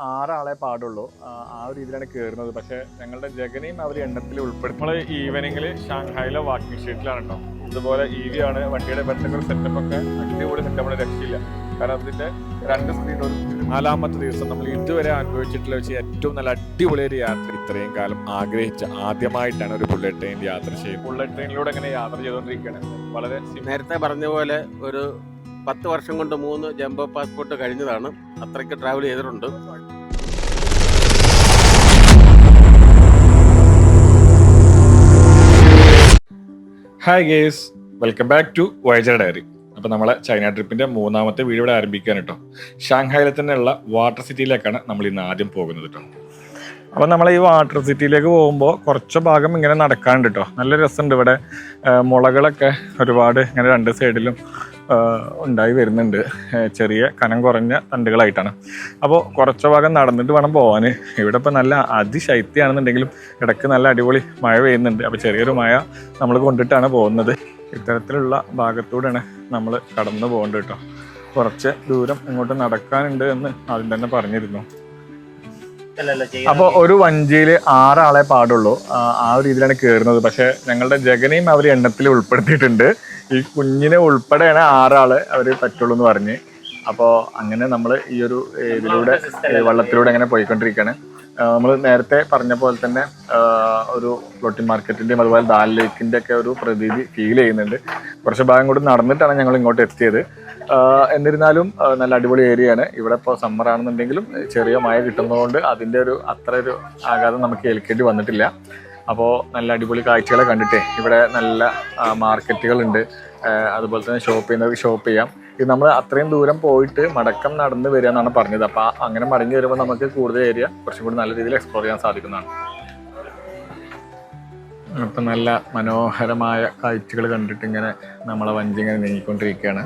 ആറാളെ പാടുള്ളൂ. ആ ഒരു രീതിയിലാണ് കയറുന്നത് പക്ഷെ ഞങ്ങളുടെ ജഗനെയും അവർ എണ്ണത്തിൽ ഉൾപ്പെടുത്തും. നമ്മൾ ഈവനിങ്ങിൽ ഷാങ്ഹായിലെ വാക്കിംഗ് സ്ട്രീറ്റിലാണ് കേട്ടോ ഇതുപോലെ ഇ വി ആണ് വണ്ടിയുടെ ഒരു സെറ്റപ്പ് ഒക്കെ അടിപൊളി സെറ്റപ്പ് നമ്മുടെ രക്ഷയില്ല. കാരണം അതിന്റെ രണ്ട് സ്ക്രീൻ ഒരു നാലാമത്തെ ദിവസം നമ്മൾ ഇതുവരെ അനുഭവിച്ചിട്ടുള്ള വെച്ച് ഏറ്റവും നല്ല അടിപൊളി ഒരു യാത്ര. ഇത്രയും കാലം ആഗ്രഹിച്ച ആദ്യമായിട്ടാണ് ഒരു ബുള്ളറ്റ് ട്രെയിൻ യാത്ര ചെയ്യുന്നത് ബുള്ളറ്റ് ട്രെയിനിലൂടെ അങ്ങനെ യാത്ര ചെയ്തുകൊണ്ടിരിക്കുകയാണ് വളരെ നേരത്തെ പറഞ്ഞ പോലെ ഒരു പത്ത് വർഷം കൊണ്ട് മൂന്ന് ജംബോ പാസ്പോർട്ട് കഴിഞ്ഞതാണ്. അത്രയ്ക്ക് ട്രാവൽ ചെയ്തിട്ടുണ്ട്. Hi guys welcome back to voyager diary അപ്പോൾ നമ്മളെ ചൈന ട്രിപ്പിന്റെ മൂന്നാമത്തെ വീഡിയോ ഇവിടെ ആരംഭിക്കാൻ കേട്ടോ. ഷാങ്ഹായിലെ തന്നെയുള്ള വാട്ടർ സിറ്റിയിലേക്കാണ് നമ്മൾ ഇന്ന് ആദ്യം പോകുന്നത് കേട്ടോ. അപ്പോൾ നമ്മൾ ഈ വാട്ടർ സിറ്റിയിലേക്ക് പോകുമ്പോൾ കുറച്ച് ഭാഗം ഇങ്ങനെ നടക്കാണ്ട് കേട്ടോ. നല്ല രസമുണ്ട് ഇവിടെ. മുളകളൊക്കെ ഒരുപാട് ഇങ്ങനെ രണ്ട് സൈഡിലും ഉണ്ടായി വരുന്നുണ്ട്. ചെറിയ കനം കുറഞ്ഞ തണ്ടുകളായിട്ടാണ്. അപ്പോൾ കുറച്ച് ഭാഗം നടന്നിട്ട് വേണം പോകാൻ ഇവിടെ ഇപ്പോൾ നല്ല അതിശൈത്യമാണെന്നുണ്ടെങ്കിലും ഇടയ്ക്ക് നല്ല അടിപൊളി മഴ പെയ്യുന്നുണ്ട്. അപ്പോൾ ചെറിയൊരു മഴ നമ്മൾ കൊണ്ടിട്ടാണ് പോകുന്നത്. ഇത്തരത്തിലുള്ള ഭാഗത്തൂടെയാണ് നമ്മൾ കടന്നു പോകേണ്ടത് കേട്ടോ. കുറച്ച് ദൂരം ഇങ്ങോട്ട് നടക്കാനുണ്ട് എന്ന് ആദ്യം തന്നെ പറഞ്ഞിരുന്നു. അപ്പോൾ ഒരു വഞ്ചിയിൽ ആറാളെ പാടുള്ളൂ. ആ ഒരു രീതിയിലാണ് കയറുന്നത് പക്ഷെ ഞങ്ങളുടെ ജഗനെയും അവർ എണ്ണത്തിൽ ഉൾപ്പെടുത്തിയിട്ടുണ്ട്. ഈ കുഞ്ഞിനെ ഉൾപ്പെടെയാണ് ആറാൾ അവർ പറ്റുള്ളൂ എന്ന് പറഞ്ഞ്. അപ്പോൾ അങ്ങനെ നമ്മൾ ഈ ഒരു ഇതിലൂടെ വള്ളത്തിലൂടെ അങ്ങനെ പോയിക്കൊണ്ടിരിക്കുകയാണ് നമ്മൾ നേരത്തെ പറഞ്ഞ പോലെ തന്നെ ഒരു ഫ്ലോട്ടിംഗ് മാർക്കറ്റിന്റെയും അതുപോലെ ദാൽ ലേക്കിന്റെ ഒക്കെ ഒരു പ്രതീതി ഫീൽ ചെയ്യുന്നുണ്ട്. കുറച്ച് ഭാഗം കൂടി നടന്നിട്ടാണ് ഞങ്ങൾ ഇങ്ങോട്ട് എത്തിയത്. എന്നിരുന്നാലും നല്ല അടിപൊളി ഏരിയയാണ് ഇവിടെ ഇപ്പോൾ സമ്മർ ആണെന്നുണ്ടെങ്കിലും ചെറിയ മഴ കിട്ടുന്നതുകൊണ്ട് അതിന്റെ ഒരു അത്ര ഒരു ആഘാതം നമുക്ക് ഏൽക്കേണ്ടി വന്നിട്ടില്ല. അപ്പോൾ നല്ല അടിപൊളി കാഴ്ചകളെ കണ്ടിട്ടേ ഇവിടെ നല്ല മാർക്കറ്റുകളുണ്ട്. അതുപോലെ തന്നെ ഷോപ്പ് ചെയ്യുന്നവർക്ക് ഷോപ്പ് ചെയ്യാം. ഇത് നമ്മൾ അത്രയും ദൂരം പോയിട്ട് മടക്കം നടന്ന് വരിക എന്നാണ് പറഞ്ഞത്. അപ്പോൾ അങ്ങനെ മടങ്ങി വരുമ്പോൾ നമുക്ക് കൂടുതൽ ഏരിയ കുറച്ചും കൂടി നല്ല രീതിയിൽ എക്സ്പ്ലോർ ചെയ്യാൻ സാധിക്കുന്നതാണ്. അപ്പം നല്ല മനോഹരമായ കാഴ്ചകൾ കണ്ടിട്ട് ഇങ്ങനെ നമ്മളെ വഞ്ചി ഇങ്ങനെ നീങ്ങിക്കൊണ്ടിരിക്കുകയാണ്.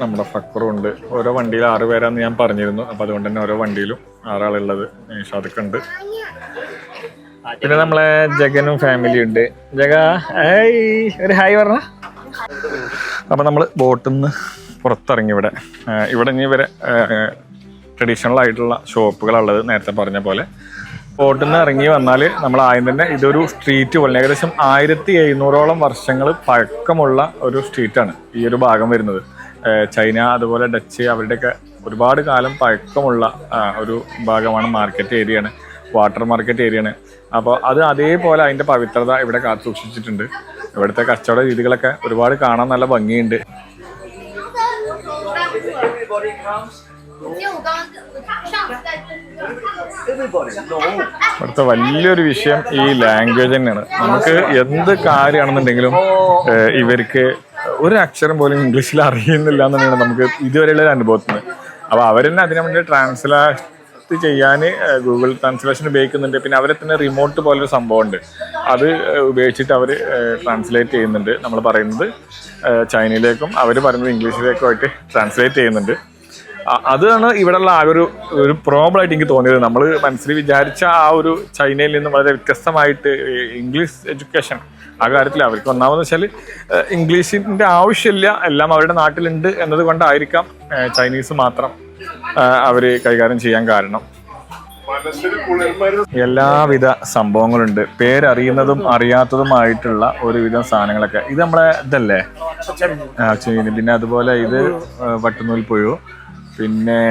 നമ്മുടെ ഫക്കറും ഉണ്ട് ഓരോ വണ്ടിയിൽ ആറ് പേരാന്ന് ഞാൻ പറഞ്ഞിരുന്നു. അപ്പൊ അതുകൊണ്ട് തന്നെ ഓരോ വണ്ടിയിലും ആറാളുള്ളത് ഷാദൊക്കെ ഉണ്ട് പിന്നെ നമ്മളെ ജഗനും ഫാമിലി ഉണ്ട്. ജഗ ഏയ് ഒരു ഹായ് പറഞ്ഞ. അപ്പൊ നമ്മൾ ബോട്ടിൽ നിന്ന് പുറത്തിറങ്ങി ഇവിടെ. ഇവിടെ ഇനി ഇവരെ ട്രഡീഷണൽ ആയിട്ടുള്ള ഷോപ്പുകളുള്ളത് നേരത്തെ പറഞ്ഞ പോലെ. ബോട്ടിൽ നിന്ന് ഇറങ്ങി വന്നാൽ നമ്മൾ ആദ്യം തന്നെ ഇതൊരു സ്ട്രീറ്റ് പോലെ ഏകദേശം ആയിരത്തി എഴുന്നൂറോളം വർഷങ്ങൾ പഴക്കമുള്ള ഒരു സ്ട്രീറ്റാണ് ഈ ഒരു ഭാഗം വരുന്നത്. ചൈന അതുപോലെ ഡച്ച് അവരുടെയൊക്കെ ഒരുപാട് കാലം പഴക്കമുള്ള ഒരു ഭാഗമാണ് മാർക്കറ്റ് ഏരിയയാണ് വാട്ടർ മാർക്കറ്റ് ഏരിയയാണ്. അപ്പോൾ അത് അതേപോലെ അതിന്റെ പവിത്രത ഇവിടെ കാത്തു സൂക്ഷിച്ചിട്ടുണ്ട് ഇവിടുത്തെ കച്ചവട രീതികളൊക്കെ ഒരുപാട് കാണാൻ നല്ല ഭംഗിയുണ്ട്. ഇവിടുത്തെ വലിയൊരു വിഷയം ഈ ലാംഗ്വേജ് തന്നെയാണ്. നമുക്ക് എന്ത് കാര്യമാണെന്നുണ്ടെങ്കിലും oh. ഇവർക്ക് ഒരു അക്ഷരം പോലും ഇംഗ്ലീഷിൽ അറിയുന്നില്ല എന്നാണ് നമുക്ക് ഇതുവരെയുള്ള ഒരു അനുഭവത്തിൽ നിന്ന് അപ്പോൾ അവർ തന്നെ അതിനു വേണ്ടി ട്രാൻസ്ലേറ്റ് ചെയ്യാൻ ഗൂഗിൾ ട്രാൻസ്ലേഷൻ ഉപയോഗിക്കുന്നുണ്ട്. പിന്നെ അവരെ തന്നെ റിമോട്ട് പോലൊരു സംഭവമുണ്ട്. അത് ഉപയോഗിച്ചിട്ട് അവർ ട്രാൻസ്ലേറ്റ് ചെയ്യുന്നുണ്ട്. നമ്മൾ പറയുന്നത് ചൈനയിലേക്കും അവർ പറയുന്നത് ഇംഗ്ലീഷിലേക്കും ആയിട്ട് ട്രാൻസ്ലേറ്റ് ചെയ്യുന്നുണ്ട്. അതാണ് ഇവിടെയുള്ള ആ ഒരു ഒരു പ്രോബ്ലം ആയിട്ട് എനിക്ക് തോന്നിയത്. നമ്മൾ മനസ്സിൽ വിചാരിച്ച ആ ഒരു ചൈനയിൽ നിന്ന് വളരെ വ്യത്യസ്തമായിട്ട് ഇംഗ്ലീഷ് എഡ്യൂക്കേഷൻ ആ കാര്യത്തിൽ അവർക്ക് ഒന്നാമെന്ന് വെച്ചാൽ ഇംഗ്ലീഷിന്റെ ആവശ്യമില്ല എല്ലാം അവരുടെ നാട്ടിലുണ്ട് എന്നത് കൊണ്ടായിരിക്കാം ചൈനീസ് മാത്രം അവർ കൈകാര്യം ചെയ്യാൻ കാരണം. എല്ലാവിധ സംഭവങ്ങളുണ്ട്. പേരറിയുന്നതും അറിയാത്തതുമായിട്ടുള്ള ഒരുവിധം സാധനങ്ങളൊക്കെ. ഇത് നമ്മളെ ഇതല്ലേ? പിന്നെ അതുപോലെ ഇത് വട്ടുന്നൂൽ പുഴു. പിന്നെ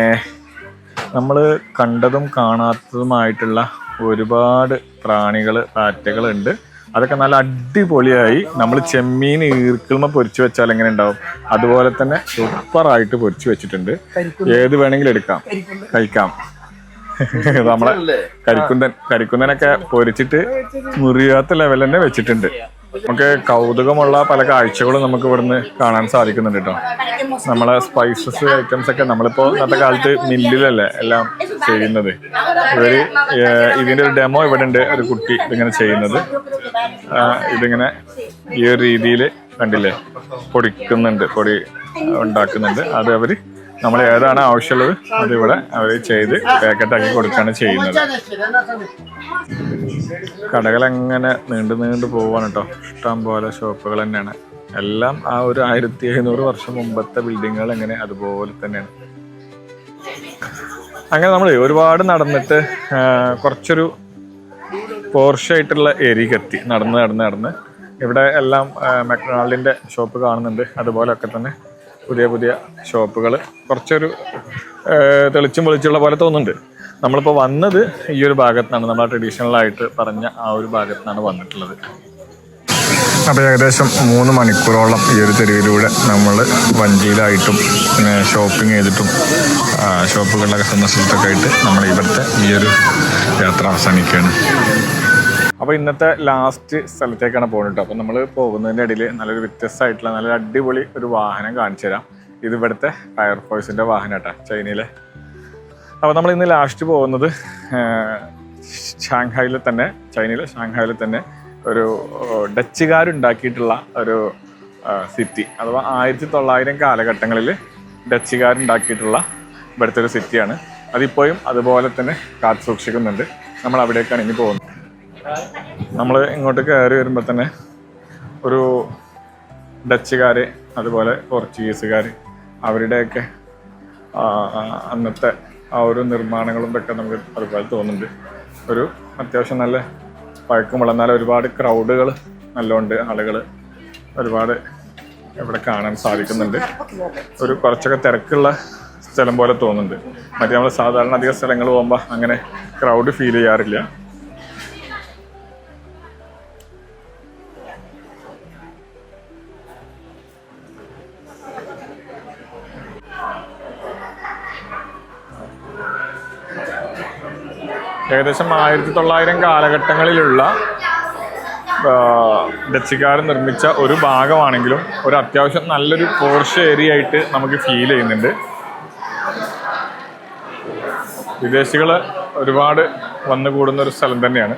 നമ്മൾ കണ്ടതും കാണാത്തതുമായിട്ടുള്ള ഒരുപാട് പ്രാണികൾ പാറ്റകളുണ്ട് അതൊക്കെ നല്ല അടിപൊളിയായി നമ്മൾ ചെമ്മീൻ ഈർക്കിൾമ പൊരിച്ചു വെച്ചാൽ എങ്ങനെ ഉണ്ടാവും? അതുപോലെ തന്നെ സൂപ്പറായിട്ട് പൊരിച്ചു വെച്ചിട്ടുണ്ട്. ഏത് വേണമെങ്കിലും എടുക്കാം. കഴിക്കാം. നമ്മളെ കരിക്കുന്തൻ കരിക്കുന്തനൊക്കെ പൊരിച്ചിട്ട് മുറിയാത്ത ലെവൽ തന്നെ വെച്ചിട്ടുണ്ട്. നമുക്ക് കൗതുകമുള്ള പല കാഴ്ചകളും നമുക്ക് ഇവിടുന്ന് കാണാൻ സാധിക്കുന്നുണ്ട് കേട്ടോ. നമ്മളെ സ്പൈസസ് ഐറ്റംസ് ഒക്കെ നമ്മളിപ്പോ ഇന്നത്തെ കാലത്ത് മില്ലിലല്ലേ എല്ലാം ചെയ്യുന്നത്. ഇവർ ഇതിന്റെ ഒരു ഡെമോ ഇവിടെ ഉണ്ട് ഒരു കുട്ടി ഇതിങ്ങനെ ചെയ്യുന്നത്. ഇതിങ്ങനെ ഈ ഒരു രീതിയിൽ കണ്ടില്ലേ? പൊടിക്കുന്നുണ്ട് പൊടി ഉണ്ടാക്കുന്നുണ്ട്. അത് അവർ നമ്മൾ ഏതാണ് ആവശ്യമുള്ളത് അതിവിടെ അവർ ചെയ്ത് പാക്കറ്റാക്കി കൊടുക്കുകയാണ് ചെയ്യുന്നത്. കടകൾ അങ്ങനെ നീണ്ടു നീണ്ടു പോവാണ് കേട്ടോ ഇഷ്ടം പോലെ ഷോപ്പുകൾ തന്നെയാണ്. എല്ലാം ആ ഒരു ആയിരത്തി എഴുന്നൂറ് വർഷം മുമ്പത്തെ ബിൽഡിങ്ങുകൾ എങ്ങനെ അതുപോലെ തന്നെയാണ്. അങ്ങനെ നമ്മൾ ഒരുപാട് നടന്നിട്ട് കുറച്ചൊരു പോർഷായിട്ടുള്ള ഏരിയക്ക് എത്തി. നടന്ന് നടന്ന് നടന്ന്. ഇവിടെ എല്ലാം മെക്ഡൊണാൾഡിന്റെ ഷോപ്പ് കാണുന്നുണ്ട്. അതുപോലെയൊക്കെ തന്നെ പുതിയ പുതിയ ഷോപ്പുകൾ കുറച്ചൊരു തെളിച്ചും വെളിച്ചുള്ള പോലെ തോന്നുന്നുണ്ട്. നമ്മളിപ്പോൾ വന്നത് ഈ ഒരു ഭാഗത്താണ്. നമ്മൾ ട്രഡീഷണൽ ആയിട്ട് പറഞ്ഞ ആ ഒരു ഭാഗത്താണ് വന്നിട്ടുള്ളത്. അപ്പോൾ ഏകദേശം മൂന്ന് മണിക്കൂറോളം ഈ ഒരു തെരുവിലൂടെ നമ്മൾ വഞ്ചിയിലായിട്ടും പിന്നെ ഷോപ്പിംഗ് ചെയ്തിട്ടും ഷോപ്പുകളിലൊക്കെ സന്ദർശിച്ചിട്ടൊക്കെ ആയിട്ട് നമ്മൾ ഇവിടുത്തെ ഈ ഒരു യാത്ര അവസാനിക്കുകയാണ്. അപ്പോൾ ഇന്നത്തെ ലാസ്റ്റ് സ്ഥലത്തേക്കാണ് പോകുന്നത് അപ്പോൾ നമ്മൾ പോകുന്നതിന്റെ ഇടയിൽ നല്ലൊരു വ്യത്യസ്തമായിട്ടുള്ള നല്ലൊരു അടിപൊളി ഒരു വാഹനം കാണിച്ചു തരാം. ഇത് ഇവിടുത്തെ ഫയർഫോഴ്സിന്റെ വാഹനം കേട്ടോ ചൈനയിലെ. അപ്പോൾ നമ്മൾ ഇന്ന് ലാസ്റ്റ് പോകുന്നത് ഷാങ്ഹായിൽ തന്നെ ചൈനയിലെ ഷാങ്ഹായിൽ തന്നെ ഒരു ഡച്ചുകാരുണ്ടാക്കിയിട്ടുള്ള ഒരു സിറ്റി അഥവാ ആയിരത്തി തൊള്ളായിരം കാലഘട്ടങ്ങളിൽ ഡച്ചുകാരുണ്ടാക്കിയിട്ടുള്ള ഇവിടുത്തെ ഒരു സിറ്റിയാണ് അതിപ്പോഴും അതുപോലെ തന്നെ കാത്തു സൂക്ഷിക്കുന്നുണ്ട് നമ്മൾ അവിടേക്കാണ് ഇനി പോകുന്നത്. നമ്മൾ ഇങ്ങോട്ട് കയറി വരുമ്പോൾ തന്നെ ഒരു ഡച്ചുകാർ അതുപോലെ പോർച്ചുഗീസുകാർ അവരുടെയൊക്കെ അന്നത്തെ ആ ഒരു നിർമ്മാണങ്ങളും ഇതൊക്കെ നമുക്ക് അതുപോലെ തോന്നുന്നുണ്ട്. ഒരു അത്യാവശ്യം നല്ല പഴക്കമുള്ള എന്നാൽ ഒരുപാട് ക്രൗഡുകൾ നല്ലോണ്ട് ആളുകൾ ഒരുപാട് ഇവിടെ കാണാൻ സാധിക്കുന്നുണ്ട്. ഒരു കുറച്ചൊക്കെ തിരക്കുള്ള സ്ഥലം പോലെ തോന്നുന്നുണ്ട്. മറ്റേ നമ്മൾ സാധാരണ അധികം സ്ഥലങ്ങൾ പോകുമ്പോൾ അങ്ങനെ ക്രൗഡ് ഫീൽ ചെയ്യാറില്ല. ഏകദേശം ആയിരത്തി തൊള്ളായിരം കാലഘട്ടങ്ങളിലുള്ള ഡച്ചുകാർ നിർമ്മിച്ച ഒരു ഭാഗമാണെങ്കിലും ഒരു അത്യാവശ്യം നല്ലൊരു പോർഷ് ഏരിയ ആയിട്ട് നമുക്ക് ഫീൽ ചെയ്യുന്നുണ്ട്. വിദേശികൾ ഒരുപാട് വന്നു കൂടുന്ന ഒരു സ്ഥലം തന്നെയാണ്.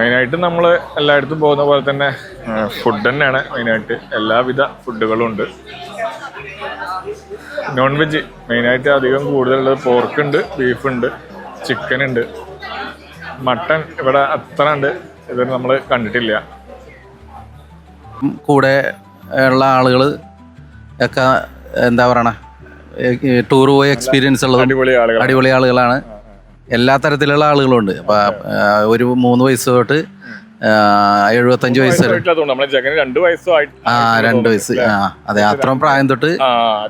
മെയിനായിട്ട് നമ്മൾ എല്ലായിടത്തും പോകുന്ന പോലെ തന്നെ ഫുഡ് തന്നെയാണ് മെയിനായിട്ട്. എല്ലാവിധ ഫുഡുകളും ഉണ്ട്. നോൺ വെജ് മെയിനായിട്ട് അധികം കൂടുതലുള്ളത് പോർക്ക് ഉണ്ട് ബീഫ് ഉണ്ട് ചിക്കൻ ഉണ്ട്. മട്ടൺ ഇവിടെ അത്ര ഉണ്ട് ഇത് നമ്മൾ കണ്ടിട്ടില്ല. കൂടെ ഉള്ള ആളുകൾ ഒക്കെ എന്താ പറയണ ടൂർ പോയ എക്സ്പീരിയൻസ് ഉള്ളത് അടിപൊളി ആളുകളാണ്. എല്ലാ തരത്തിലുള്ള ആളുകളുണ്ട്. അപ്പൊ ഒരു മൂന്ന് വയസ്സ് തൊട്ട് എഴുപത്തഞ്ച് വയസ്സ് വരെ. ജഗന് രണ്ട് വയസ്സും ആ രണ്ട് വയസ്സ്. ആ അതെ അത്രയും പ്രായം തൊട്ട്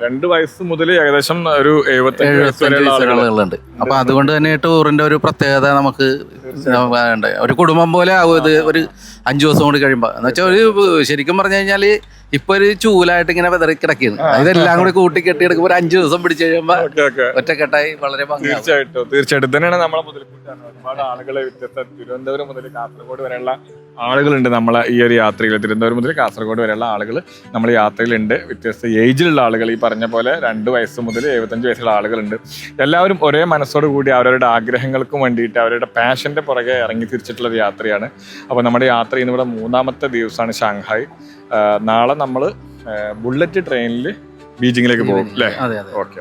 രണ്ട് വയസ്സ് മുതൽ ഏകദേശം ഒരു എഴുപത്തഞ്ച് വയസ്സ് വരെയുള്ള ആളുകളുണ്ട്. അപ്പൊ അതുകൊണ്ട് തന്നെ ടൂറിന്റെ ഒരു പ്രത്യേകത നമുക്ക് ഒരു കുടുംബം പോലെ ആവും ഇത് ഒരു അഞ്ചു ദിവസം കൂടി കഴിയുമ്പോ. എന്ന് വെച്ചാൽ ഒരു ശരിക്കും പറഞ്ഞു കഴിഞ്ഞാൽ ഇപ്പൊ ഒരു ചൂലായിട്ട് ഇങ്ങനെ വെതറി കിടക്കുകയാണ് ഇതെല്ലാം കൂടി കൂട്ടി കെട്ടി എടുക്കുമ്പോ ഒരു അഞ്ചു ദിവസം പിടിച്ചു കഴിയുമ്പോ ഒറ്റക്കെട്ടായി വളരെ തീർച്ചയായിട്ടും. തീർച്ചയായിട്ടും. തന്നെയാണ് നമ്മളെ മുതൽക്കൂട്ടാണ്. ഒരുപാട് ആളുകളെ വ്യത്യസ്ത. തിരുവനന്തപുരം മുതൽ കാസർഗോഡ് വരെയുള്ള ആളുകളുണ്ട് നമ്മളെ ഈ ഒരു യാത്രയിൽ. തിരുവനന്തപുരം മുതൽ കാസർഗോഡ് വരെയുള്ള ആളുകൾ നമ്മൾ യാത്രയിലുണ്ട്. വ്യത്യസ്ത ഏജിലുള്ള ആളുകൾ ഈ പറഞ്ഞ പോലെ രണ്ട് വയസ്സ് മുതൽ എഴുപത്തഞ്ച് വയസ്സുള്ള ആളുകളുണ്ട്. എല്ലാവരും ഒരേ മനസ്സോട് കൂടി അവരവരുടെ ആഗ്രഹങ്ങൾക്കും വേണ്ടിയിട്ട് അവരുടെ പാഷന്റെ പുറകെ ഇറങ്ങി തിരിച്ചിട്ടുള്ള ഒരു യാത്രയാണ്. അപ്പോൾ നമ്മുടെ യാത്ര ഇന്ന് ഇവിടെ മൂന്നാമത്തെ ദിവസമാണ് ഷാങ്ഹായ്. നാളെ നമ്മൾ ബുള്ളറ്റ് ട്രെയിനിൽ ബീജിങ്ങിലേക്ക് പോകും അല്ലേ? അതെ ഓക്കെ.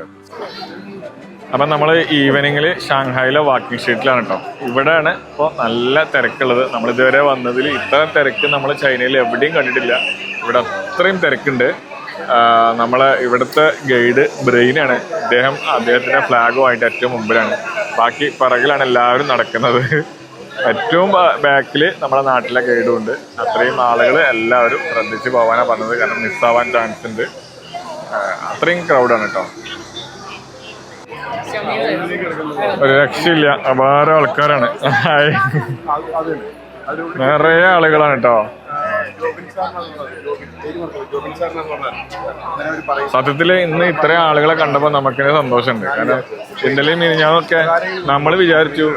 അപ്പം നമ്മൾ ഈവനിങ്ങിൽ ഷാങ്ഹായിലെ വാക്കിംഗ് സ്ട്രീറ്റിലാണ് കേട്ടോ ഇവിടെയാണ് ഇപ്പോൾ നല്ല തിരക്കുള്ളത്. നമ്മൾ ഇതുവരെ വന്നതിൽ ഇത്ര തിരക്ക് നമ്മൾ ചൈനയിൽ എവിടെയും കണ്ടിട്ടില്ല. ഇവിടെ അത്രയും തിരക്കുണ്ട്. നമ്മളെ ഇവിടുത്തെ ഗൈഡ് ബ്രെയിനാണ്. അദ്ദേഹം അദ്ദേഹത്തിന്റെ ഫ്ലാഗുമായിട്ട് ഏറ്റവും മുമ്പിലാണ്. ബാക്കി പിറകിലാണ് എല്ലാവരും നടക്കുന്നത്. ഏറ്റവും ബാക്കിൽ നമ്മുടെ നാട്ടിലെ ഗൈഡും ഉണ്ട്. അത്രയും ആളുകൾ എല്ലാവരും ശ്രദ്ധിച്ച് പോകാനാണ് പറഞ്ഞത്. കാരണം മിസ്സാവാൻ ചാൻസ് ഉണ്ട്. അത്രയും ക്രൗഡാണ് കേട്ടോ ഒരു രക്ഷയില്ല. അപാര ആൾക്കാരാണ്. നിറയെ ആളുകളാണ് കേട്ടോ സത്യത്തിൽ ഇന്ന് ഇത്രയും ആളുകളെ കണ്ടപ്പോൾ നമുക്ക് സന്തോഷമുണ്ട്. കാരണം ഇന്നലെയും മിനിഞ്ഞാന്നൊക്കെ നമ്മൾ വിചാരിച്ചു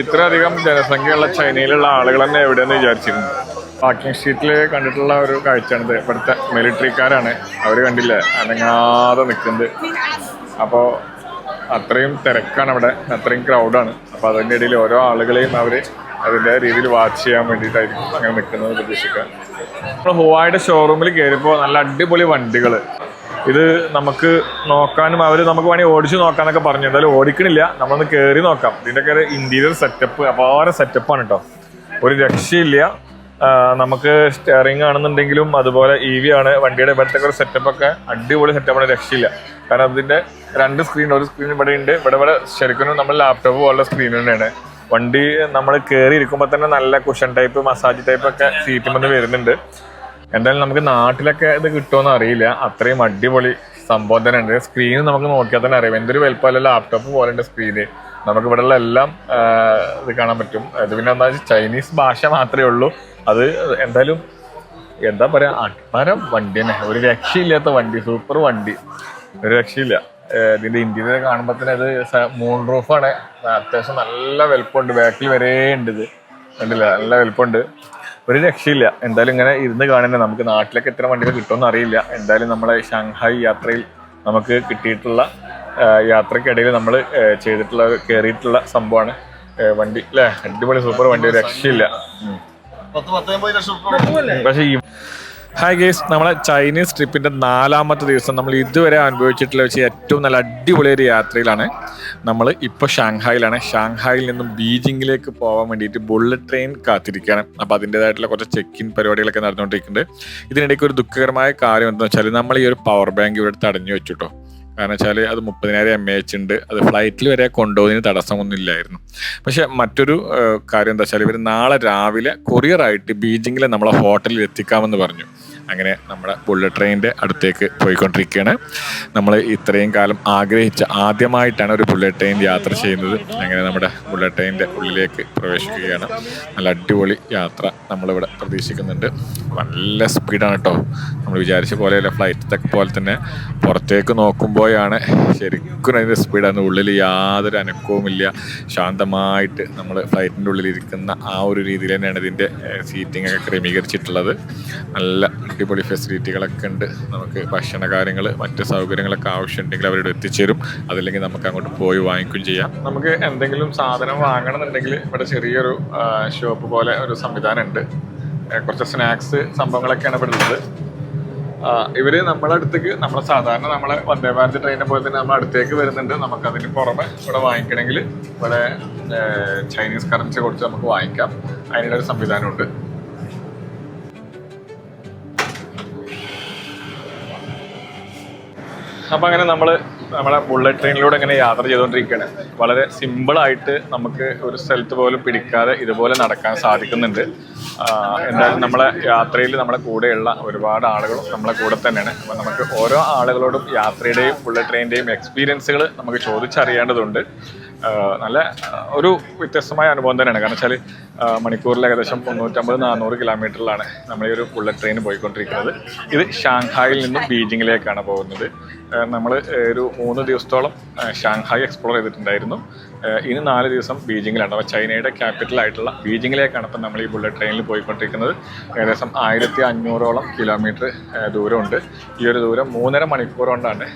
ഇത്ര അധികം ജനസംഖ്യയുള്ള ചൈനയിലുള്ള ആളുകൾ തന്നെ എവിടെയെന്ന് വിചാരിച്ചിരുന്നു. പാക്കിംഗ് സ്ട്രീറ്റിൽ കണ്ടിട്ടുള്ള ഒരു കാഴ്ചയാണിത്. ഇവിടുത്തെ മിലിറ്ററിക്കാരാണ് അവർ കണ്ടില്ലേ? അനങ്ങാതെ നിൽക്കുന്നത്. അപ്പോൾ അത്രയും തിരക്കാണ് അവിടെ അത്രയും ക്രൗഡാണ് അപ്പോൾ അതിന്റെ ഇടയിൽ ഓരോ ആളുകളെയും അവർ അതിന്റെ രീതിയിൽ വാച്ച് ചെയ്യാൻ വേണ്ടിയിട്ടായിരിക്കും അങ്ങനെ നിൽക്കുന്നത് പ്രതീക്ഷിക്കാം നമ്മൾ ഹുവായുടെ ഷോറൂമിൽ കയറിയപ്പോൾ നല്ല അടിപൊളി വണ്ടികൾ ഇത് നമുക്ക് നോക്കാനും അവർ നമുക്ക് വേണമെങ്കിൽ ഓടിച്ചു നോക്കാനൊക്കെ പറഞ്ഞു. എന്തായാലും ഓടിക്കണില്ല. നമ്മളൊന്ന് കയറി നോക്കാം. ഇതിന്റെയൊക്കെ ഒരു ഇന്റീരിയർ സെറ്റപ്പ് അപാര സെറ്റപ്പാണ് കേട്ടോ ഒരു രക്ഷയില്ല. നമുക്ക് സ്റ്റിയറിംഗ് ആണെന്നുണ്ടെങ്കിലും അതുപോലെ ഇ വി ആണ്. വണ്ടിയുടെ ഇവിടുത്തെ ഒരു സെറ്റപ്പൊക്കെ അടിപൊളി സെറ്റപ്പാണ് രക്ഷയില്ല. കാരണം അതിന്റെ രണ്ട് സ്ക്രീൻ ഒരു സ്ക്രീൻ ഇവിടെ ഉണ്ട്. ഇവിടെ ഇവിടെ ശരിക്കും നമ്മൾ ലാപ്ടോപ്പ് പോലുള്ള സ്ക്രീൻ തന്നെയാണ്. വണ്ടി നമ്മൾ കയറി ഇരിക്കുമ്പോൾ തന്നെ നല്ല കുഷൻ ടൈപ്പ് മസാജ് ടൈപ്പ് ഒക്കെ സീറ്റ് വന്ന് വരുന്നുണ്ട്. എന്തായാലും നമുക്ക് നാട്ടിലൊക്കെ ഇത് കിട്ടുമെന്ന് അറിയില്ല. അത്രയും അടിപൊളി സംഭവം തന്നെ ഉണ്ട് സ്ക്രീൻ നമുക്ക് നോക്കിയാൽ തന്നെ അറിയാം. എന്തൊരു വലുപ്പമല്ല ലാപ്ടോപ്പ് പോലെ ഉണ്ട് സ്ക്രീന് നമുക്ക് ഇവിടെയുള്ള എല്ലാം ഇത് കാണാൻ പറ്റും. ഇത് പിന്നെ എന്താ വെച്ചാൽ ചൈനീസ് ഭാഷ മാത്രമേ ഉള്ളൂ. അത് എന്തായാലും എന്താ പറയാ അട്മരം വണ്ടി തന്നെ. ഒരു രക്ഷയില്ലാത്ത വണ്ടി സൂപ്പർ വണ്ടി. ഒരു രക്ഷയില്ല. ഇതിന്റെ ഇന്റീരിയർ കാണുമ്പോൾ തന്നെ അത് മൂൺ റൂഫാണ് അത്യാവശ്യം നല്ല വലുപ്പമുണ്ട്. ബാക്കിൽ വരെ ഉണ്ട് ഇത്. കണ്ടില്ല? നല്ല വലുപ്പമുണ്ട്. ഒരു രക്ഷയില്ല. എന്തായാലും ഇങ്ങനെ ഇരുന്ന് കാണുന്നത് നമുക്ക് നാട്ടിലൊക്കെ എത്ര വണ്ടികൾ കിട്ടുമെന്ന് അറിയില്ല. എന്തായാലും നമ്മളെ ഷാങ്ഹായ് യാത്രയിൽ നമുക്ക് കിട്ടിയിട്ടുള്ള യാത്രക്കിടയിൽ നമ്മൾ ചെയ്തിട്ടുള്ള കയറിയിട്ടുള്ള സംഭവമാണ്. വണ്ടി അല്ലേ അടിപൊളി സൂപ്പർ വണ്ടി. രക്ഷയില്ല. പക്ഷേ ഈ ഹായ് ഗേസ് നമ്മളെ ചൈനീസ് ട്രിപ്പിന്റെ നാലാമത്തെ ദിവസം നമ്മൾ ഇതുവരെ അനുഭവിച്ചിട്ടുള്ള വെച്ച് ഏറ്റവും നല്ല അടിപൊളി ഒരു യാത്രയിലാണ്. നമ്മൾ ഇപ്പോൾ ഷാങ്ഹായിലാണ്. ഷാങ്ഹായിൽ നിന്നും ബീജിങ്ങിലേക്ക് പോകാൻ വേണ്ടിയിട്ട് ബുള്ളറ്റ് ട്രെയിൻ കാത്തിരിക്കുകയാണ്. അപ്പോൾ അതിന്റെതായിട്ടുള്ള കുറച്ച് ചെക്ക് ഇൻ പരിപാടികളൊക്കെ നടന്നുകൊണ്ടിരിക്കുന്നുണ്ട്. ഇതിനിടയ്ക്ക് ഒരു ദുഃഖകരമായ കാര്യം എന്താണെന്ന് വെച്ചാൽ നമ്മൾ ഈ ഒരു പവർ ബാങ്ക് ഇവിടെ തടഞ്ഞു വെച്ചിട്ടോ. കാരണം വെച്ചാൽ അത് മുപ്പതിനായിരം എം എച്ച് ഉണ്ട്. അത് ഫ്ലൈറ്റിൽ വരെ കൊണ്ടുപോകുന്നതിന് തടസ്സമൊന്നും ഇല്ലായിരുന്നു. പക്ഷെ മറ്റൊരു കാര്യം എന്താ വെച്ചാൽ ഇവർ നാളെ രാവിലെ കൊറിയറായിട്ട് ബീജിങ്ങിൽ നമ്മളെ ഹോട്ടലിൽ എത്തിക്കാമെന്ന് പറഞ്ഞു. അങ്ങനെ നമ്മുടെ ബുള്ളറ്റ് ട്രെയിനിന്റെ അടുത്തേക്ക് പോയിക്കൊണ്ടിരിക്കുകയാണ്. നമ്മൾ ഇത്രയും കാലം ആഗ്രഹിച്ച ആദ്യമായിട്ടാണ് ഒരു ബുള്ളറ്റ് ട്രെയിൻ യാത്ര ചെയ്യുന്നത്. അങ്ങനെ നമ്മുടെ ബുള്ളറ്റ് ട്രെയിനിന്റെ ഉള്ളിലേക്ക് പ്രവേശിക്കുകയാണ്. നല്ല അടിപൊളി യാത്ര നമ്മളിവിടെ പ്രതീക്ഷിക്കുന്നുണ്ട്. നല്ല സ്പീഡാണ് കേട്ടോ നമ്മൾ വിചാരിച്ച പോലെയല്ല ഫ്ലൈറ്റിലൊക്കെ പോലെ തന്നെ പുറത്തേക്ക് നോക്കുമ്പോഴാണ് ശരിക്കും അതിന്റെ സ്പീഡാണ് ഉള്ളിൽ യാതൊരു അനക്കവുമില്ല. ശാന്തമായിട്ട് നമ്മൾ ഫ്ലൈറ്റിന്റെ ഉള്ളിൽ ഇരിക്കുന്ന ആ ഒരു രീതിയിൽ തന്നെയാണ് ഇതിന്റെ സീറ്റിംഗ് ഒക്കെ ക്രമീകരിച്ചിട്ടുള്ളത്. നല്ല അടിപൊളി ഫെസിലിറ്റികളൊക്കെ ഉണ്ട്. നമുക്ക് ഭക്ഷണ കാര്യങ്ങൾ മറ്റ് സൗകര്യങ്ങളൊക്കെ ആവശ്യമുണ്ടെങ്കിൽ അവരോട് എത്തിച്ചേരും. അതല്ലെങ്കിൽ നമുക്ക് അങ്ങോട്ട് പോയി വാങ്ങിക്കുകയും ചെയ്യാം. നമുക്ക് എന്തെങ്കിലും സാധനം വാങ്ങണമെന്നുണ്ടെങ്കിൽ ഇവിടെ ചെറിയൊരു ഷോപ്പ് പോലെ ഒരു സംവിധാനം ഉണ്ട് കുറച്ച് സ്നാക്സ് സംഭവങ്ങളൊക്കെയാണ് ഇവിടെ ഉള്ളത്. ഇവർ നമ്മളെ അടുത്തേക്ക് സാധാരണ നമ്മൾ വന്ദേ ഭാരത് ട്രെയിനെ പോലെ തന്നെ നമ്മളെ അടുത്തേക്ക് വരുന്നുണ്ട്. നമുക്ക് അതിന് പുറമെ ഇവിടെ വാങ്ങിക്കണമെങ്കിൽ ഇവിടെ ചൈനീസ് കറൻസി കുറച്ച് നമുക്ക് വാങ്ങിക്കാം. അതിനുള്ള ഒരു സംവിധാനമുണ്ട്. അപ്പൊ അങ്ങനെ നമ്മൾ നമ്മളെ ബുള്ളറ്റ് ട്രെയിനിലൂടെ ഇങ്ങനെ യാത്ര ചെയ്തുകൊണ്ടിരിക്കുകയാണ്. വളരെ സിമ്പിളായിട്ട് നമുക്ക് ഒരു സ്ഥലത്ത് പോലും പിടിക്കാതെ ഇതുപോലെ നടക്കാൻ സാധിക്കുന്നുണ്ട്. എന്തായാലും നമ്മളെ യാത്രയിൽ നമ്മുടെ കൂടെയുള്ള ഒരുപാട് ആളുകളും നമ്മളെ കൂടെ തന്നെയാണ്. അപ്പോൾ നമുക്ക് ഓരോ ആളുകളോടും യാത്രയുടെയും ബുള്ളറ്റ് ട്രെയിനിന്റെയും എക്സ്പീരിയൻസുകൾ നമുക്ക് ചോദിച്ചറിയേണ്ടതുണ്ട്. നല്ല ഒരു വ്യത്യസ്തമായ അനുഭവം തന്നെയാണ്. കാരണം വെച്ചാൽ മണിക്കൂറിൽ ഏകദേശം മുന്നൂറ്റമ്പത് നാനൂറ് കിലോമീറ്ററിലാണ് നമ്മൾ ഈ ഒരു ബുള്ളറ്റ് ട്രെയിൻ പോയിക്കൊണ്ടിരിക്കുന്നത്. ഇത് ഷാങ്ഹായിൽ നിന്നും ബീജിങ്ങിലേക്കാണ് പോകുന്നത്. നമ്മൾ ഒരു മൂന്ന് ദിവസത്തോളം ഷാങ്ഹായ് എക്സ്പ്ലോർ ചെയ്തിട്ടുണ്ടായിരുന്നു. ഇനി നാല് ദിവസം ബീജിങ്ങിലാണ്. അപ്പോൾ ചൈനയുടെ ക്യാപിറ്റൽ ആയിട്ടുള്ള ബീജിങ്ങിലേക്കാണ് ഇപ്പം നമ്മൾ ഈ ബുള്ളറ്റ് ട്രെയിനിൽ പോയിക്കൊണ്ടിരിക്കുന്നത്. ഏകദേശം ആയിരത്തി അഞ്ഞൂറോളം കിലോമീറ്റർ ദൂരമുണ്ട്. ഈ ഒരു ദൂരം മൂന്നര മണിക്കൂർ കൊണ്ടാണ്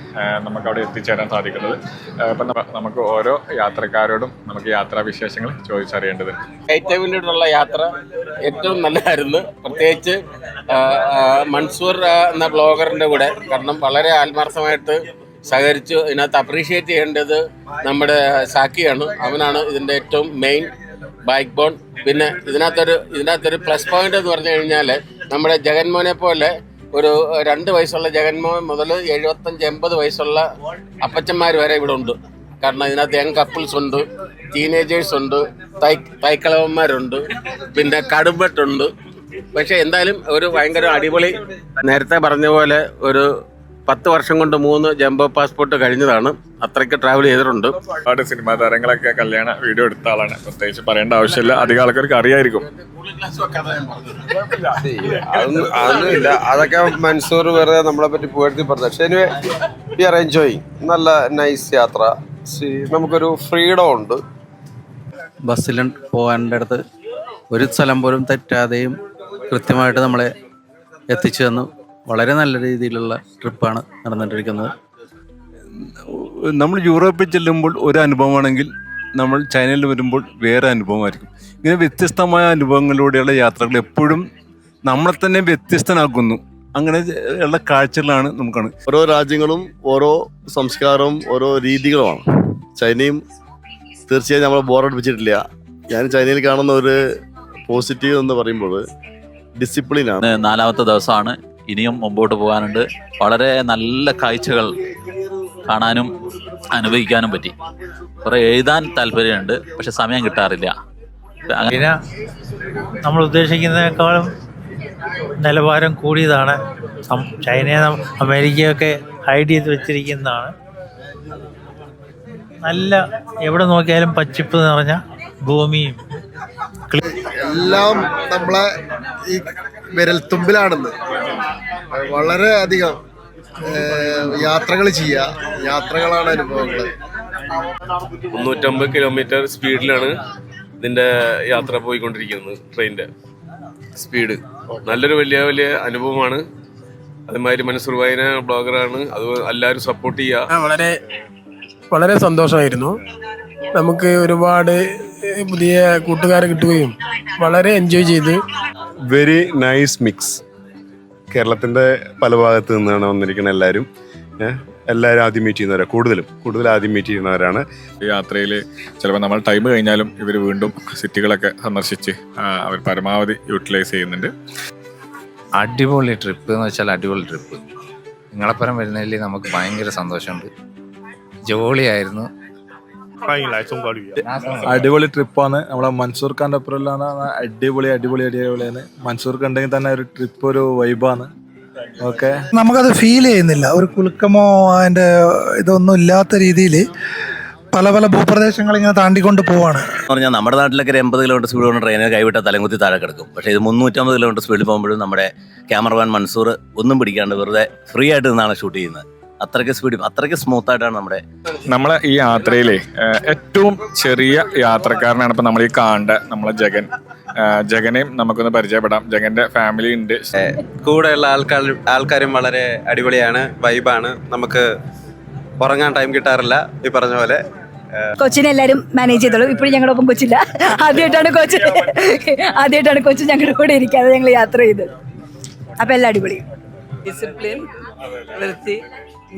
നമുക്ക് അവിടെ എത്തിച്ചേരാൻ സാധിക്കുന്നത്. ഇപ്പം നമുക്ക് ഓരോ യാത്രക്കാരോടും നമുക്ക് യാത്രാ വിശേഷങ്ങൾ ചോദിച്ചറിയേണ്ടതുണ്ട് കൈറ്റവിലുള്ള യാത്ര ഏറ്റവും നല്ലതായിരുന്നു. പ്രത്യേകിച്ച് മൻസൂർ എന്ന ബ്ലോഗറിന്റെ കൂടെ. കാരണം വളരെ ആത്മാർത്ഥമായിട്ട് സഹകരിച്ചു. ഇതിനകത്ത് അപ്രീഷിയേറ്റ് ചെയ്യേണ്ടത് നമ്മുടെ സാക്കിയാണ്. അവനാണ് ഇതിന്റെ ഏറ്റവും മെയിൻ ബൈക്ക് ബോൺ പിന്നെ ഇതിനകത്തൊരു ഇതിനകത്തൊരു പ്ലസ് പോയിന്റ് എന്ന് പറഞ്ഞു കഴിഞ്ഞാൽ നമ്മുടെ ജഗൻമോനെ പോലെ ഒരു രണ്ട് വയസ്സുള്ള ജഗൻമോഹൻ മുതൽ എഴുപത്തഞ്ച് എൺപത് വയസ്സുള്ള അപ്പച്ചന്മാർ വരെ ഇവിടെ ഉണ്ട്. കാരണം ഇതിനകത്ത് യങ് കപ്പിൾസ് ഉണ്ട് ടീനേജേഴ്സ് ഉണ്ട് തൈ തൈക്കളവന്മാരുണ്ട് പിന്നെ കടുമ്പട്ടുണ്ട് പക്ഷെ എന്തായാലും ഒരു ഭയങ്കര അടിപൊളി നേരത്തെ പറഞ്ഞ പോലെ ഒരു പത്ത് വർഷം കൊണ്ട് മൂന്ന് ജംബോ പാസ്പോർട്ട് കഴിഞ്ഞതാണ്. അത്രയ്ക്ക് ട്രാവൽ ചെയ്തിട്ടുണ്ട്. ഒരുപാട് സിനിമാ താരങ്ങളൊക്കെ കല്യാണ വീഡിയോ എടുത്ത ആളാണ്. പ്രത്യേകിച്ച് പറയേണ്ട ആവശ്യമില്ല. അധികം ആൾക്കാർക്ക് അറിയായിരിക്കും. അതൊന്നും അതൊന്നുമില്ല അതൊക്കെ മൻസൂർ വെറുതെ നമ്മളെ പറ്റി പുകഴ്ത്തി പറഞ്ഞു. പക്ഷേ എനിവേ വി ആർ എൻജോയിങ് നല്ല നൈസ് യാത്ര. നമുക്കൊരു ഫ്രീഡം ഉണ്ട് ബസ്സിൽ പോകാന്റെ അടുത്ത് ഒരു സ്ഥലം പോലും തെറ്റാതെയും കൃത്യമായിട്ട് നമ്മളെ എത്തിച്ചു തന്നു. വളരെ നല്ല രീതിയിലുള്ള ട്രിപ്പാണ് നടന്നുകൊണ്ടിരിക്കുന്നത് നമ്മൾ യൂറോപ്പിൽ ചെല്ലുമ്പോൾ ഒരു അനുഭവമാണെങ്കിൽ നമ്മൾ ചൈനയിൽ വരുമ്പോൾ വേറെ അനുഭവമായിരിക്കും. ഇങ്ങനെ വ്യത്യസ്തമായ അനുഭവങ്ങളിലൂടെയുള്ള യാത്രകൾ എപ്പോഴും നമ്മളെ തന്നെ വ്യത്യസ്തനാക്കുന്നു. അങ്ങനെ ഉള്ള കാഴ്ചകളാണ് നമുക്കാണ്. ഓരോ രാജ്യങ്ങളും ഓരോ സംസ്കാരവും ഓരോ രീതികളുമാണ്. ചൈനയും തീർച്ചയായും നമ്മളെ ബോറടിപ്പിച്ചിട്ടില്ല ഞാൻ ചൈനയിൽ കാണുന്ന ഒരു പോസിറ്റീവ് എന്ന് പറയുമ്പോൾ ഡിസിപ്ലിനാണ് നാലാമത്തെ ദിവസമാണ്. ഇനിയും മുമ്പോട്ട് പോകാനുണ്ട്. വളരെ നല്ല കാഴ്ചകൾ കാണാനും അനുഭവിക്കാനും പറ്റി. കുറെ എഴുതാൻ താല്പര്യമുണ്ട് പക്ഷെ സമയം കിട്ടാറില്ല. അങ്ങനെ നമ്മൾ ഉദ്ദേശിക്കുന്നതിനേക്കാളും നിലവാരം കൂടിയതാണ്. ചൈനയെ അമേരിക്കയൊക്കെ ഹൈഡ് ചെയ്ത് വെച്ചിരിക്കുന്നതാണ്. നല്ല എവിടെ നോക്കിയാലും പച്ചിപ്പ് നിറഞ്ഞ ഭൂമിയും. എല്ലാം നമ്മളെ ഈ വിരൽത്തുമ്പിലാണെന്ന്. വളരെ അധികം യാത്രകൾ ചെയ്യുക യാത്രകളാണ് അനുഭവങ്ങൾ മുന്നൂറ്റമ്പത് കിലോമീറ്റർ സ്പീഡിലാണ് ഇതിന്റെ യാത്ര പോയിക്കൊണ്ടിരിക്കുന്നത് ട്രെയിനിന്റെ സ്പീഡ് നല്ലൊരു വലിയ വലിയ അനുഭവമാണ്. അതുമാതിരി മനസ്സൂർ വായന ബ്ലോഗറാണ്. അത് എല്ലാവരും സപ്പോർട്ട് ചെയ്യുക വളരെ വളരെ സന്തോഷമായിരുന്നു. നമുക്ക് ഒരുപാട് പുതിയ കൂട്ടുകാരെ കിട്ടുകയും വളരെ എൻജോയ് ചെയ്ത്. വെരി നൈസ് മിക്സ് കേരളത്തിന്റെ പല ഭാഗത്ത് നിന്നാണ് വന്നിരിക്കുന്നത് എല്ലാവരും. എല്ലാവരും ആദ്യം മീറ്റ് ചെയ്യുന്നവരാണ് കൂടുതലും. കൂടുതൽ ആദ്യം മീറ്റ് ചെയ്യുന്നവരാണ്. യാത്രയിൽ ചിലപ്പോൾ നമ്മൾ ടൈം കഴിഞ്ഞാലും ഇവർ വീണ്ടും സിറ്റികളൊക്കെ സന്ദർശിച്ച് അവർ പരമാവധി യൂട്ടിലൈസ് ചെയ്യുന്നുണ്ട്. അടിപൊളി ട്രിപ്പ് എന്ന് വെച്ചാൽ അടിപൊളി ട്രിപ്പ് നിങ്ങളപ്പുറം വരുന്നതിൽ നമുക്ക് ഭയങ്കര സന്തോഷമുണ്ട്. ജോളിയായിരുന്നു. അടിപൊളി ട്രിപ്പാണ് നമ്മളെ മൻസൂർ ഖാന്റെ അപ്പുറം അടിപൊളി അടിപൊളി അടിപൊളിയാണ് മൻസൂർ ഖണ്ടെങ്കിൽ തന്നെ ഒരു ട്രിപ്പ് ഒരു വൈബാണ് ഓക്കെ. നമുക്കത് ഫീൽ ചെയ്യുന്നില്ല. ഒരു കുലുക്കമോ അതിന്റെ ഇതൊന്നും ഇല്ലാത്ത രീതിയിൽ പല പല ഭൂപ്രദേശങ്ങൾ ഇങ്ങനെ താണ്ടിക്കൊണ്ട് പോവാണ്. പറഞ്ഞാൽ നമ്മുടെ നാട്ടിലൊക്കെ ഒരു എൺപത് കിലോമീറ്റർ സ്പീഡ് കൊണ്ട് ട്രെയിനിൽ കൈവിട്ട തലങ്കുത്തി താഴെ കിടക്കും. പക്ഷേ ഇത് മുന്നൂറ്റമ്പത് കിലോമീറ്റർ സ്പീഡിൽ പോകുമ്പോഴും നമ്മുടെ ക്യാമറമാൻ മൻസൂർ ഒന്നും പിടിക്കാണ്ട് വെറുതെ ഫ്രീ ആയിട്ട് നിന്നാണ് ഷൂട്ട് ചെയ്യുന്നത്. അത്രയ്ക്ക് സ്പീഡ് അത്രയ്ക്ക് സ്മൂത്ത് ആയിട്ടാണ് നമ്മുടെ നമ്മളെ ഈ യാത്രയിലെ ഏറ്റവും ചെറിയ യാത്രക്കാരനാണ് ഇപ്പൊ നമ്മൾ ഈ കാണേണ്ട നമ്മളെ ജഗൻ. ജഗനെയും നമുക്കൊന്ന് പരിചയപ്പെടാം. ജഗന്റെ ഫാമിലി ഉണ്ട്. കൂടെയുള്ള ആൾക്കാർ ആൾക്കാരും വളരെ അടിപൊളിയാണ് വൈബാണ് നമുക്ക് ഉറങ്ങാൻ ടൈം കിട്ടാറില്ല ഈ പറഞ്ഞ പോലെ. കൊച്ചിനെ എല്ലാരും മാനേജ് ചെയ്തോളൂ. ഇപ്പോഴും ഞങ്ങളുടെ ഒപ്പം കൊച്ചില്ല. ആദ്യമായിട്ടാണ് കൊച്ചു. ആദ്യമായിട്ടാണ് കൊച്ചു ഞങ്ങളുടെ കൂടെ ഇരിക്കാതെ ഞങ്ങൾ യാത്ര ചെയ്തത്. അപ്പൊ എല്ലാം അടിപൊളി. ഡിസിപ്ലിൻ വൃത്തി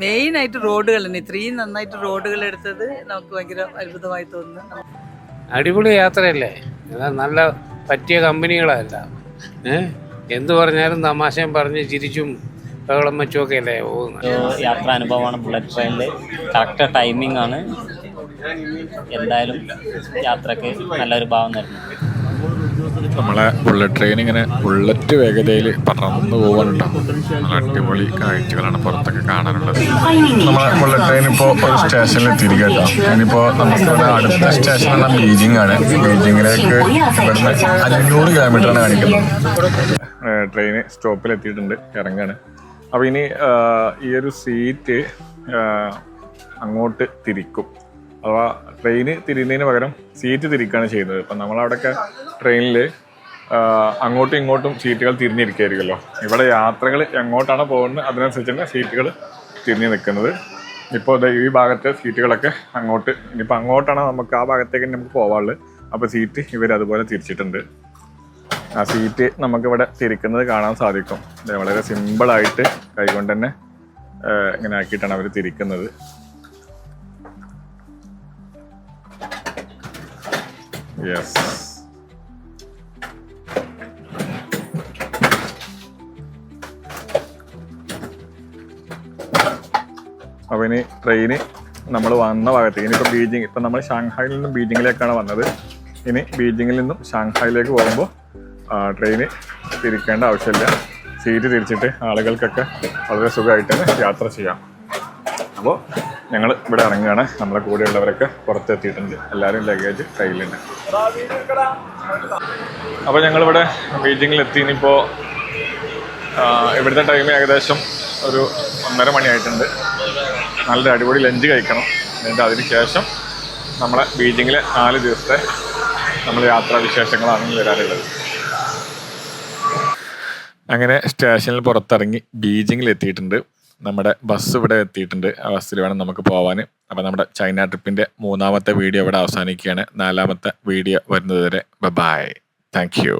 മെയിൻ ആയിട്ട് റോഡുകൾ തന്നെ ഇത്രയും നന്നായിട്ട് റോഡുകൾ എടുത്തത് നമുക്ക് ഭയങ്കര അത്ഭുതമായി തോന്നുന്നു. അടിപൊളി യാത്രയല്ലേ? നല്ല പറ്റിയ കമ്പനികളല്ല. ഏഹ് എന്ത് പറഞ്ഞാലും തമാശയും പറഞ്ഞ് ചിരിച്ചും ബഹളം വെച്ചുമൊക്കെ അല്ലേ പോകുന്നത്? യാത്രാ അനുഭവമാണ് ബുള്ളറ്റ് ട്രെയിനിൽ കറക്റ്റ് ടൈമിംഗ് ആണ്. എന്തായാലും യാത്രയ്ക്ക് നല്ലൊരു ഭാവം തരുന്നു. നമ്മളെ ബുള്ളറ്റ് ട്രെയിൻ ഇങ്ങനെ ബുള്ളറ്റ് വേഗതയിൽ പറന്നു പോകാനുണ്ടോ നല്ല അടിപൊളി കാഴ്ചകളാണ് പുറത്തൊക്കെ കാണാനുള്ളത്. നമ്മളെ ബുള്ളറ്റ് ട്രെയിൻ ഇപ്പോൾ ഒരു സ്റ്റേഷനിൽ തിരികെ കേട്ടോ. ഇനിയിപ്പോൾ നമുക്കിവിടെ അടുത്ത സ്റ്റേഷൻ എന്ന ബീജിംഗ് ആണ്. ബീജിങ്ങിലേക്ക് ഇവിടുന്ന് അഞ്ഞൂറ് കിലോമീറ്റർ ആണ് കാണിക്കുന്നത്. ട്രെയിൻ സ്റ്റോപ്പിൽ എത്തിയിട്ടുണ്ട്. ഇറങ്ങാണ്. അപ്പോൾ ഇനി ഈ ഒരു സീറ്റ് അങ്ങോട്ട് തിരിക്കും. അഥവാ ട്രെയിന് തിരിയുന്നതിന് പകരം സീറ്റ് തിരിക്കുകയാണ് ചെയ്യുന്നത്. ഇപ്പം നമ്മളവിടെയൊക്കെ ട്രെയിനിൽ അങ്ങോട്ടും ഇങ്ങോട്ടും സീറ്റുകൾ തിരിഞ്ഞിരിക്കുകയായിരിക്കുമല്ലോ ഇവിടെ യാത്രകൾ എങ്ങോട്ടാണ് പോകുന്നത് അതിനനുസരിച്ചാണ് സീറ്റുകൾ തിരിഞ്ഞ് നിൽക്കുന്നത്. ഇപ്പോൾ ഈ ഭാഗത്തെ സീറ്റുകളൊക്കെ അങ്ങോട്ട് ഇനിയിപ്പോൾ അങ്ങോട്ടാണ് നമുക്ക് ആ ഭാഗത്തേക്ക് നമുക്ക് പോകാനുള്ളത് അപ്പോൾ സീറ്റ് ഇവർ അതുപോലെ തിരിച്ചിട്ടുണ്ട്. ആ സീറ്റ് നമുക്കിവിടെ തിരിക്കുന്നത് കാണാൻ സാധിക്കും. വളരെ സിമ്പിളായിട്ട് കൈകൊണ്ട് തന്നെ ഇങ്ങനെ ആക്കിയിട്ടാണ് അവർ തിരിക്കുന്നത്. യെസ് അപ്പോൾ ഇനി ട്രെയിന് നമ്മൾ വന്ന ഭാഗത്ത് ഇനിയിപ്പോൾ ബീജിങ് ഇപ്പം നമ്മൾ ഷാങ്ഹായിൽ നിന്നും ബീജിങ്ങിലേക്കാണ് വന്നത്. ഇനി ബീജിങ്ങിൽ നിന്നും ഷാങ്ഹായിലേക്ക് പോകുമ്പോൾ ട്രെയിന് തിരിക്കേണ്ട ആവശ്യമില്ല. സീറ്റ് തിരിച്ചിട്ട് ആളുകൾക്കൊക്കെ വളരെ സുഖമായിട്ട് യാത്ര ചെയ്യാം. അപ്പോൾ ഞങ്ങൾ ഇവിടെ ഇറങ്ങുകയാണ്. നമ്മളെ കൂടെയുള്ളവരൊക്കെ പുറത്തെത്തിയിട്ടുണ്ട്. എല്ലാവരും ലഗേജ് കയ്യിലുണ്ട് അപ്പോൾ ഞങ്ങളിവിടെ ബീജിങ്ങിൽ എത്തി ഇനിയിപ്പോൾ ഇവിടുത്തെ ടൈം ഏകദേശം ഒരു ഒന്നര മണിയായിട്ടുണ്ട്. നല്ലൊരു അടിപൊളി ലഞ്ച് കഴിക്കണം. എന്നിട്ട് അതിന് ശേഷം നമ്മളെ ബീജിങ്ങിലെ നാല് ദിവസത്തെ നമ്മൾ യാത്രാ വിശേഷങ്ങളാണ് ഇനി വരാനുള്ളത് അങ്ങനെ സ്റ്റേഷനിൽ പുറത്തിറങ്ങി ബീജിങ്ങിൽ എത്തിയിട്ടുണ്ട് നമ്മുടെ ബസ് ഇവിടെ എത്തിയിട്ടുണ്ട്. ആ ബസ്സിൽ വേണം നമുക്ക് പോകാൻ അപ്പോൾ നമ്മുടെ ചൈന ട്രിപ്പിന്റെ മൂന്നാമത്തെ വീഡിയോ ഇവിടെ അവസാനിക്കുകയാണ്. നാലാമത്തെ വീഡിയോ വരുന്നത് വരെ. Bye thank you